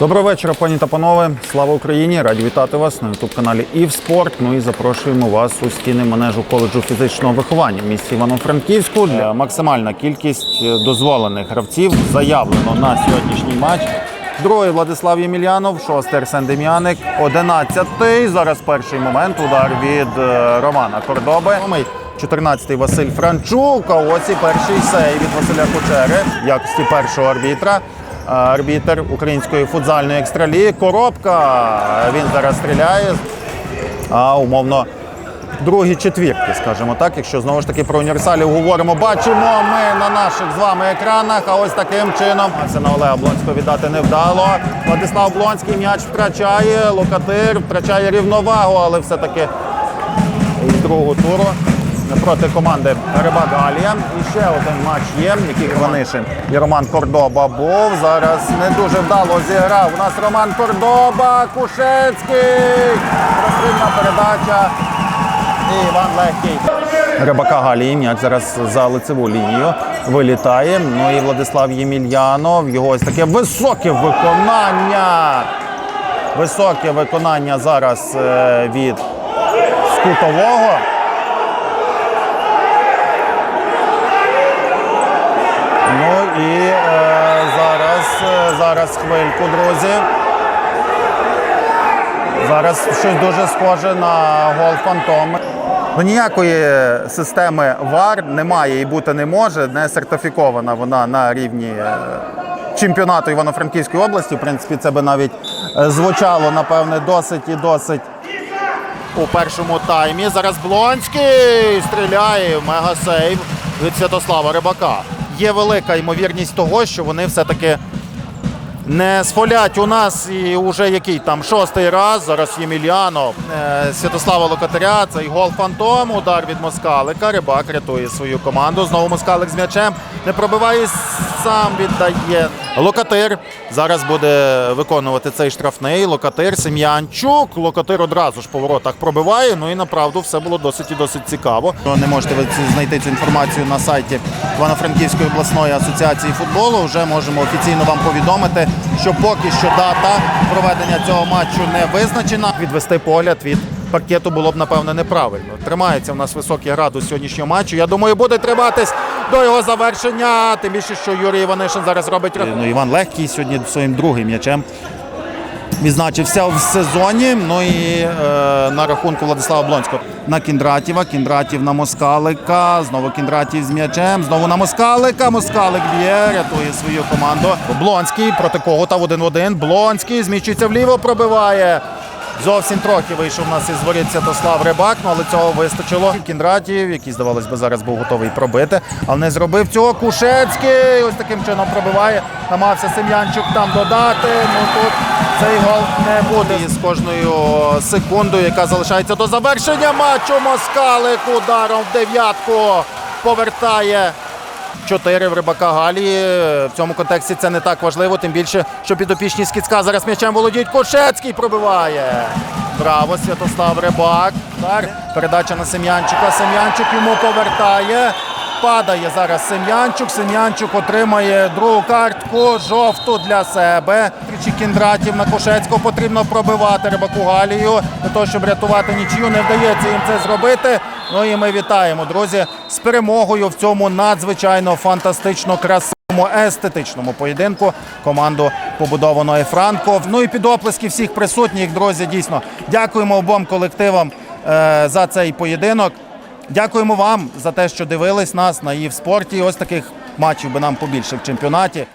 Доброго вечора, пані та панове. Слава Україні! Раді вітати вас на youtube каналі «Івспорт». Ну і запрошуємо вас у стіни манежу коледжу фізичного виховання в місті Івано-Франківську. Для максимальна кількість е, дозволених гравців заявлено на сьогоднішній матч. Другий Владислав Ємельянов, шостий Арсен Дем'яник, одинадцятий. Зараз перший момент. Удар від е, Романа Кордоби. Сьомий, 14-й Василь Франчук. А ось і перший сей від Василя Кучери в якості першого арбітра. Арбітер української футзальної екстралії. Коробка. Він зараз стріляє. А умовно другі четвірки, скажімо так. Якщо знову ж таки про універсалів говоримо, бачимо ми на наших з вами екранах. А ось таким чином це на Олега Блонського віддати не вдало. Владислав Блонський м'яч втрачає. Локатир втрачає рівновагу, але все-таки із другого туру проти команди Риба Галія. І ще один матч є, який Хванишин і Роман Кордоба був. Зараз не дуже вдало зіграв. У нас Роман Кордоба, Кушецький. Розстрільна передача. І Іван Легкий. Рибака Галії м'яч зараз за лицеву лінію вилітає. Ну і Владислав Ємельянов. Його ось таке високе виконання. Високе виконання зараз е, від скутового. Ну і е, зараз, е, зараз хвильку, друзі. Зараз щось дуже схоже на гол фантом. Ну, ніякої системи ВАР немає і бути не може. Не сертифікована вона на рівні е, чемпіонату Івано-Франківської області. В принципі, це би навіть е, звучало, напевне, досить і досить у першому таймі. Зараз Блонський стріляє мегасейв від Святослава Рибака. Є велика ймовірність того, що вони все-таки не сфолять у нас і вже який там шостий раз. Зараз Ємельянов е, Святослава Локатаря. Цей гол фантом. Удар від Москалика. Рибак рятує свою команду. Знову Москалик з м'ячем. Не пробиває, сам віддає. Локатир зараз буде виконувати цей штрафний. Локатир Сем'янчук. Локатир одразу ж по воротах пробиває. Ну і направду все було досить і досить цікаво. Не можете ви знайти цю інформацію на сайті Івано-Франківської обласної асоціації футболу. Вже можемо офіційно вам повідомити, що поки що дата проведення цього матчу не визначена. Відвести погляд від паркету було б напевне неправильно. Тримається в нас високий градус сьогоднішнього матчу. Я думаю, буде триматись до його завершення. Тим більше, що Юрій Іванишин зараз робить ну, Іван Легкий сьогодні своїм другим м'ячем відзначився в сезоні. Ну і е, на рахунку Владислава Блонського на Кіндратєва. Кіндратів на Москалика. Знову Кіндратів з м'ячем. Знову на Москалика. Москалик б'є, рятує свою команду. Блонський проти кого та в один в один. Блонський зміщується вліво, пробиває. Зовсім трохи вийшов у нас із воріт Святослав Рибак, ну, але цього вистачило. Кіндратів, який, здавалось би, зараз був готовий пробити, але не зробив цього. Кушецький ось таким чином пробиває. Намагався Сем'янчук там додати. Ну тут цей гол не буде. І з кожною секундою, яка залишається до завершення матчу. Москалик ударом в дев'ятку повертає. Чотири в рибака Галі. В цьому контексті це не так важливо, тим більше, що підопічні Скіцка зараз м'ячем володіють. Кошецький пробиває. Браво, Святослав Рибак. Так, передача на Сем'янчука. Сем'янчук йому повертає. Падає зараз Сем'янчук. Сем'янчук отримає другу картку, жовту для себе. Тричі кіндратів на Кошецького потрібно пробивати рибаку Галію. Для того, щоб рятувати нічию, не вдається їм це зробити. Ну і ми вітаємо, друзі, з перемогою в цьому надзвичайно фантастично красивому естетичному поєдинку. Команду побудовано Франко. Ну і під оплески всіх присутніх, друзі. Дійсно, дякуємо обом колективам е, за цей поєдинок. Дякуємо вам за те, що дивились нас на «Ів спорті. Ось таких матчів би нам побільше в чемпіонаті.